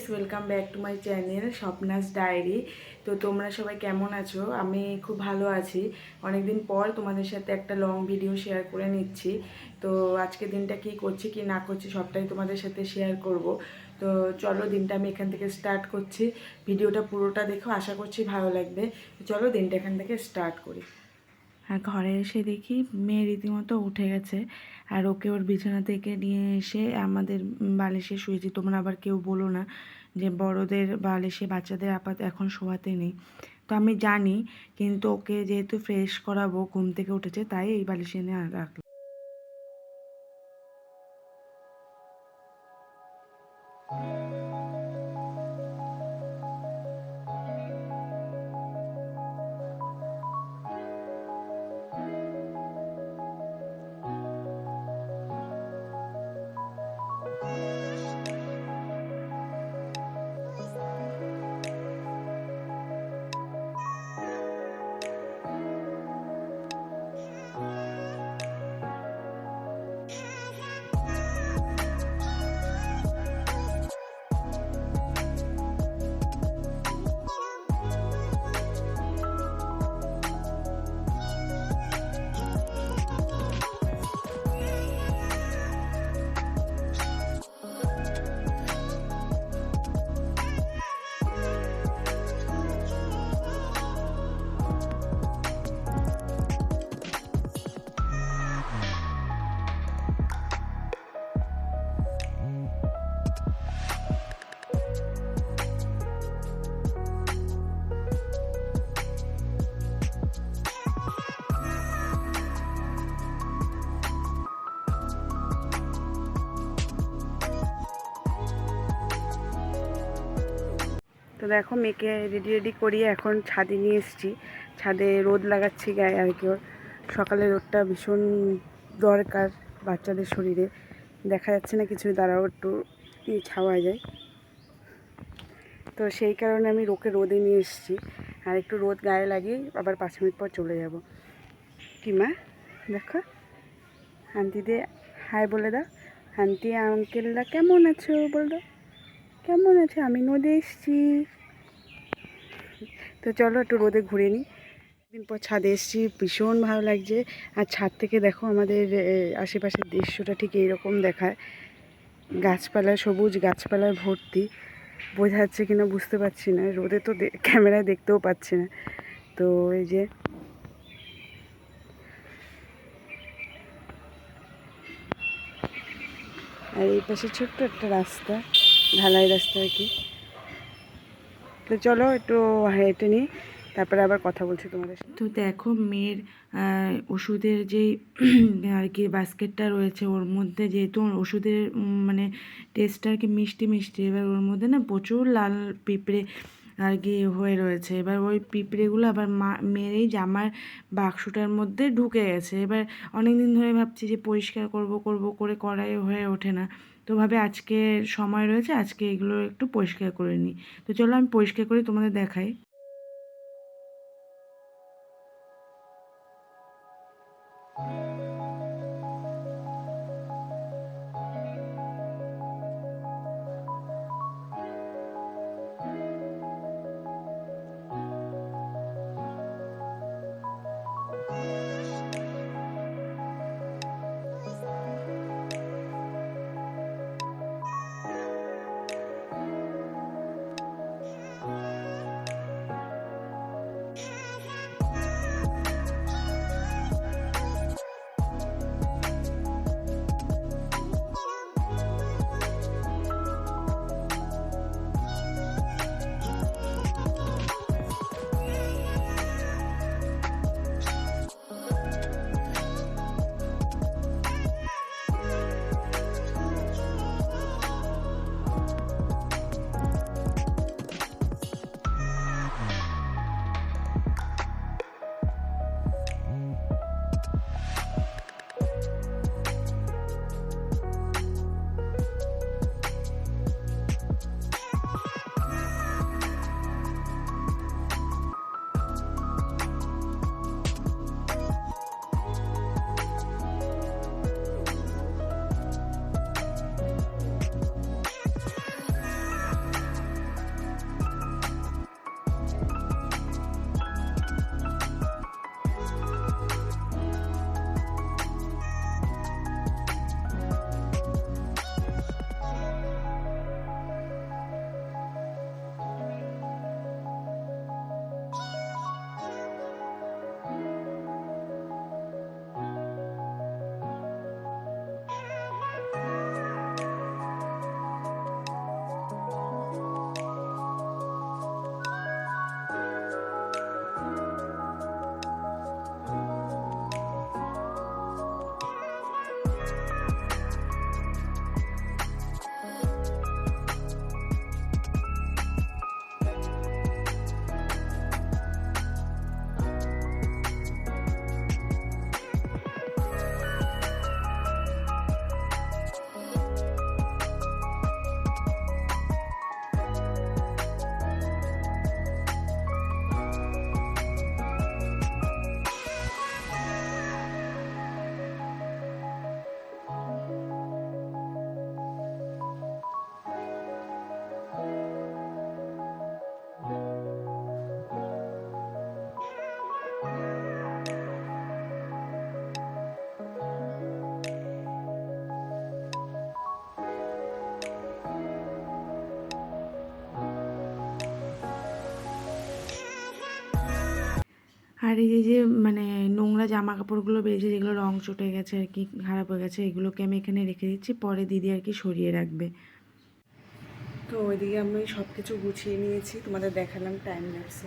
Guys welcome back to my channel Swapna's diary তো তোমরা সবাই কেমন আছো? আমি খুব ভালো আছি। অনেকদিন পর তোমাদের সাথে একটা লং ভিডিও শেয়ার করে নিচ্ছি। তো আজকে দিনটা কি করছি, কি না করছি, সবটাই তোমাদের সাথে শেয়ার করব। তো চলো দিনটা আমি এখান থেকে স্টার্ট করছি। ভিডিওটা পুরোটা দেখো, আশা করছি ভালো লাগবে। চলো দিনটা এখান থেকে স্টার্ট করি। আর ঘরে এসে দেখি মেয়ে রীতিমতো উঠে গেছে। আর ওকে ওর বিছানা থেকে নিয়ে এসে আমাদের বালিশে শুয়েছি তোমরা আবার কেউ বলো না যে বড়দের বালিশে বাচ্চাদের আপাত এখন শোয়াতে নেই। তো আমি জানি, কিন্তু ওকে যেহেতু ফ্রেশ করাবো, ঘুম থেকে উঠেছে, তাই এই বালিশে এনে রাখলাম। তো দেখো মেয়েকে রেডি রেডি করিয়ে এখন ছাদে নিয়ে এসেছি। ছাদে রোদ লাগাচ্ছি গায়ে আর কি ওর। সকালে রোদটা ভীষণ দরকার বাচ্চাদের শরীরে। দেখা যাচ্ছে না কিছু দাঁড়াও একটু ছাওয়া যায়। তো সেই কারণে আমি রোকে রোদে নিয়ে এসেছি। আর একটু রোদ গায়ে লাগিয়ে আবার পাঁচ মিনিট পর চলে যাব। কি মা? দেখো। হান্তিতে হাই বলে দাও। হান্তি আঙ্কেলরা কেমন আছো? বল কেমন আছে? আমি নদী এসছি। তো চলো একটু রোদে ঘুরে নিই। দিন পর ছাদে এসছি, ভীষণ ভালো লাগছে। আর ছাদ থেকে দেখো আমাদের আশেপাশের দৃশ্যটা ঠিক এইরকম দেখায়। গাছপালা, সবুজ গাছপালায় ভর্তি। বোঝা যাচ্ছে কিনা বুঝতে পারছি না। রোদে তো ক্যামেরায় দেখতেও পাচ্ছি না। তো এই যে আর এই পাশে ছোট্ট একটা রাস্তা, ঢালাই রাস্তা আর কি। তো চলো একটু হেঁটে নিই, তারপরে আবার কথা বলছি তোমাদের তো দেখো মেয়ের ওষুধের যেই আর কি বাস্কেটটা রয়েছে, ওর মধ্যে যেহেতু ওষুধের মানে টেস্টটা আর কি মিষ্টি মিষ্টি, এবার ওর মধ্যে না প্রচুর লাল পিঁপড়ে আর কি হয়ে রয়েছে। এবার ওই পিঁপড়েগুলো আবার মা, মেরেই জামার বাক্সটার মধ্যে ঢুকে গেছে। এবার অনেক দিন ধরে ভাবছি যে পরিষ্কার করব করব করে করাই হয়ে ওঠে না। তো ভাবে আজকে সময় রয়েছে, আজকে এগুলো একটু পরিষ্কার করে নিই। তো চলো আমি পরিষ্কার করে তোমাদের দেখাই। আর এই যে মানে নোংরা জামা কাপড়গুলো বেরিয়েছে, যেগুলো রং চটে গেছে আর কি, খারাপ হয়ে গেছে, এগুলোকে আমি এখানে রেখে দিচ্ছি। পরে দিদি আর কি সরিয়ে রাখবে। তো ওইদিকে আমি সব কিছু গুছিয়ে নিয়েছি, তোমাদের দেখালাম টাইম লাগছে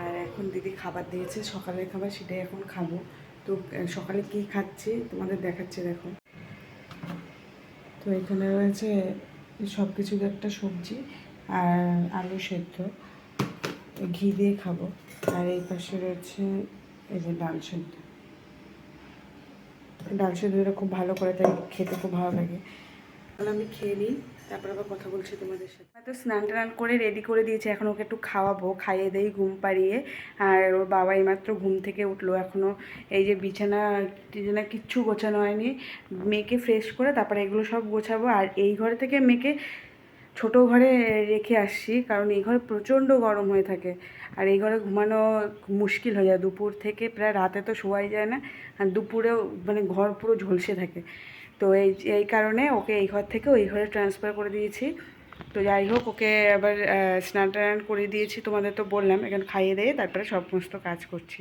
আর এখন দিদি খাবার দিয়েছে, সকালের খাবার সেটাই এখন খাব। তো সকালে কী খাচ্ছি তোমাদের দেখাচ্ছে দেখো। তো এখানে রয়েছে সব কিছুর একটা সবজি আর আলু সেদ্ধ। ঘি দিয়ে খাব। আর এই পাশে রয়েছে এই যে ডাল সেদ্ধ। ডাল সেদ্ধটা খুব ভালো করে তাই খেতে খুব ভালো লাগে। তাহলে আমি খেয়ে নিই, তারপর আবার কথা বলছি তোমাদের সাথে। তো স্নান টান করে রেডি করে দিয়েছে, এখন ওকে একটু খাওয়াবো, খাইয়ে দেই ঘুম পাড়িয়ে। আর ওর বাবা এইমাত্র ঘুম থেকে উঠল এখনও এই যে বিছানা টিছানা কিচ্ছু গোছানো হয়নি। মেয়েকে ফ্রেশ করে তারপরে এগুলো সব গোছাবো, আর এই ঘরে থেকে মেয়েকে ছোট ঘরে রেখে আসছি, কারণ এই ঘরে প্রচণ্ড গরম হয়ে থাকে। আর এই ঘরে ঘুমানো মুশকিল হয়ে যায়। দুপুর থেকে প্রায় রাতে তো শোয়াই যায় না, আর দুপুরেও মানে ঘর পুরো ঝলসে থাকে। তো এই এই কারণে ওকে এই ঘর থেকে ওই ঘরে ট্রান্সফার করে দিয়েছি। তো যাই হোক, ওকে আবার স্নান টান করে দিয়েছি, তোমাদের তো বললাম, এখানে খাইয়ে দিয়ে তারপরে সমস্ত কাজ করছি।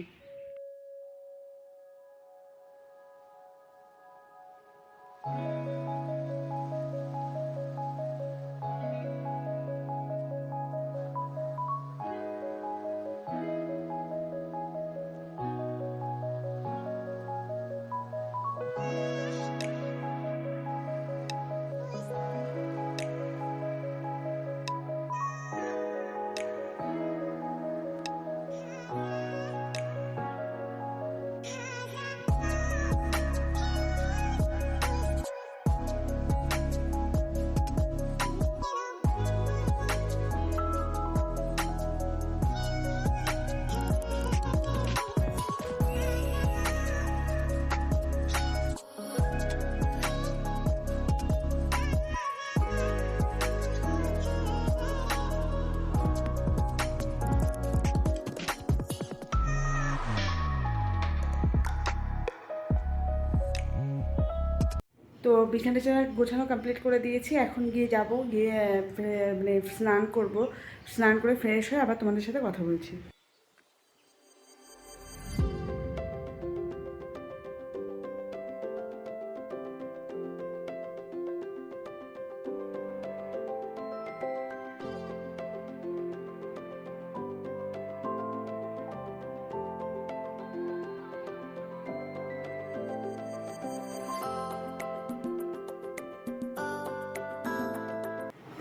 তো বিছানা টিছানা গোছানো কমপ্লিট করে দিয়েছি, এখন গিয়ে যাব, গিয়ে মানে স্নান করব। স্নান করে ফ্রেশ হয়ে আবার তোমাদের সাথে কথা বলছি।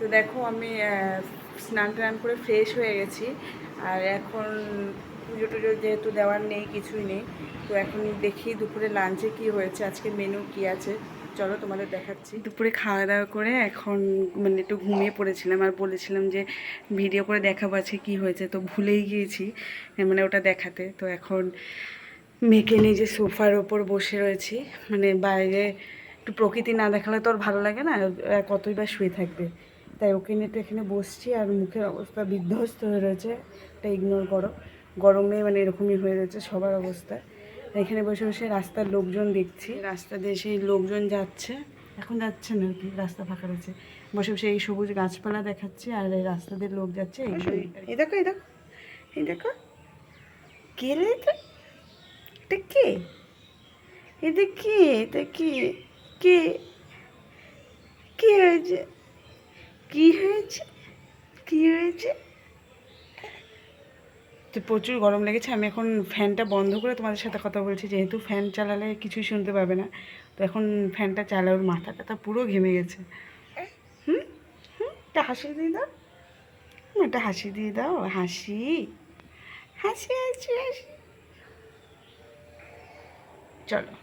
তো দেখো আমি স্নান টান করে ফ্রেশ হয়ে গেছি। আর এখন পুজো টুজো যেহেতু দেওয়ার নেই, কিছুই নেই, তো এখন দেখি দুপুরে লাঞ্চে কি হয়েছে, আজকে মেনু কি আছে। চলো তোমাদের দেখাচ্ছি। দুপুরে খাওয়া দাওয়া করে এখন মানে একটু ঘুমিয়ে পড়েছিলাম আর বলেছিলাম যে ভিডিও করে দেখাবো আজকে কী হয়েছে, তো ভুলেই গিয়েছি মানে ওটা দেখাতে। তো এখন মেয়েকে নিয়ে যে সোফার ওপর বসে রয়েছি মানে বাইরে একটু প্রকৃতি না দেখালে তো আর ভালো লাগে না কতই বা শুয়ে থাকবে। তাই ওকে নিয়ে একটু এখানে বসছি আর মুখের অবস্থা বিধ্বস্ত হয়ে রয়েছে। এটা ইগনোর করো। গরমে মানে এরকমই হয়ে রয়েছে সবার অবস্থা। এখানে বসে বসে রাস্তার লোকজন দেখছি। রাস্তা দিয়ে সেই লোকজন যাচ্ছে। এখন যাচ্ছে না কি? রাস্তা ফাঁকা রয়েছে। বসে বসে এই সবুজ গাছপালা দেখাচ্ছি আর এই রাস্তা দিয়ে লোক যাচ্ছে। এই দেখো এই দেখো এই দেখো। কে রে এটা? এটা কে? এটা কে এটা কে? কে? কি? হয়েছে কি হয়েছে? কি হয়েছে? তো প্রচুর গরম লেগেছে, আমি এখন ফ্যানটা বন্ধ করে তোমাদের সাথে কথা বলছি, যেহেতু ফ্যান চালালে কিছুই শুনতে পাবে না, তো এখন ফ্যানটা চালা ওর মাথা টাথা পুরো ঘেমে গেছে। হুম? হুম? একটা হাসি দিয়ে দাও। একটা হাসি দিয়ে দাও, হাসি। হাসি হাসি হাসি। চলো,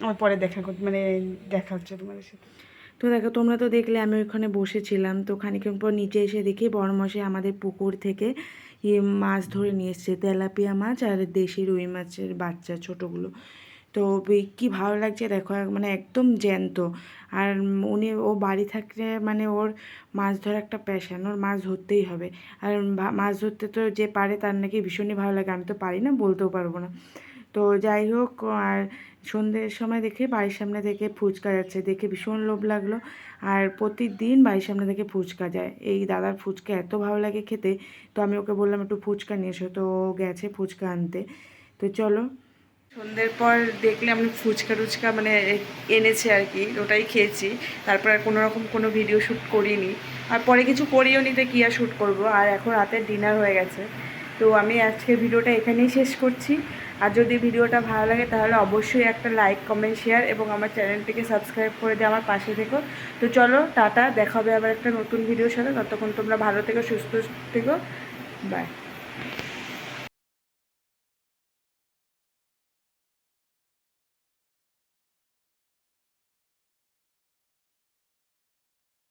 আমার পরে দেখা কর মানে দেখা হচ্ছে তোমাদের সাথে। তো দেখো, তোমরা তো দেখলে আমি ওইখানে বসেছিলাম। তো খানিকক্ষণ পর নিচে এসে দেখি বড়মশাই আমাদের পুকুর থেকে ইয়ে মাছ ধরে নিয়ে এসছে, তেলাপিয়া মাছ আর দেশি রুই মাছের বাচ্চা ছোটোগুলো। তো কি ভালো লাগছে দেখো মানে একদম জ্যান্ত। আর উনি, ও বাড়ি থাকলে মানে ওর মাছ ধরা একটা প্যাশান ওর মাছ ধরতেই হবে। আর মাছ ধরতে তো যে পারে তার নাকি ভীষণই ভালো লাগে, আমি তো পারি না, বলতেও পারব না। তো যাই হোক, আর সন্ধ্যের সময় দেখে বাড়ির সামনে থেকে ফুচকা যাচ্ছে। দেখে ভীষণ লোভ লাগল। আর প্রতিদিন বাড়ির সামনে থেকে ফুচকা যায়। এই দাদার ফুচকা এত ভালো লাগে খেতে, তো আমি ওকে বললাম, একটু ফুচকা নিয়ে এসো। তো গেছে ফুচকা আনতে। তো চলো। সন্ধ্যের পর দেখলে আমি ফুচকা টুচকা মানে এনেছে আর কি, ওটাই খেয়েছি। তারপর আর কোনো রকম কোনো ভিডিও শ্যুট করিনি। আর পরে কিছু করিও নিতে কী আর শ্যুট করব। আর এখন রাতের ডিনার হয়ে গেছে। তো আমি আজকের ভিডিওটা এখানেই শেষ করছি। আর যদি ভিডিওটা ভালো লাগে, তাহলে অবশ্যই একটা লাইক কমেন্ট শেয়ার এবং আমার চ্যানেলটিকে সাবস্ক্রাইব করে দিয়ে আমার পাশে থেকো। তো চলো, টাটা দেখাবে আবার একটা নতুন ভিডিওর সাথে। ততক্ষণ তোমরা ভালো থেকো, সুস্থ থেকো। বাই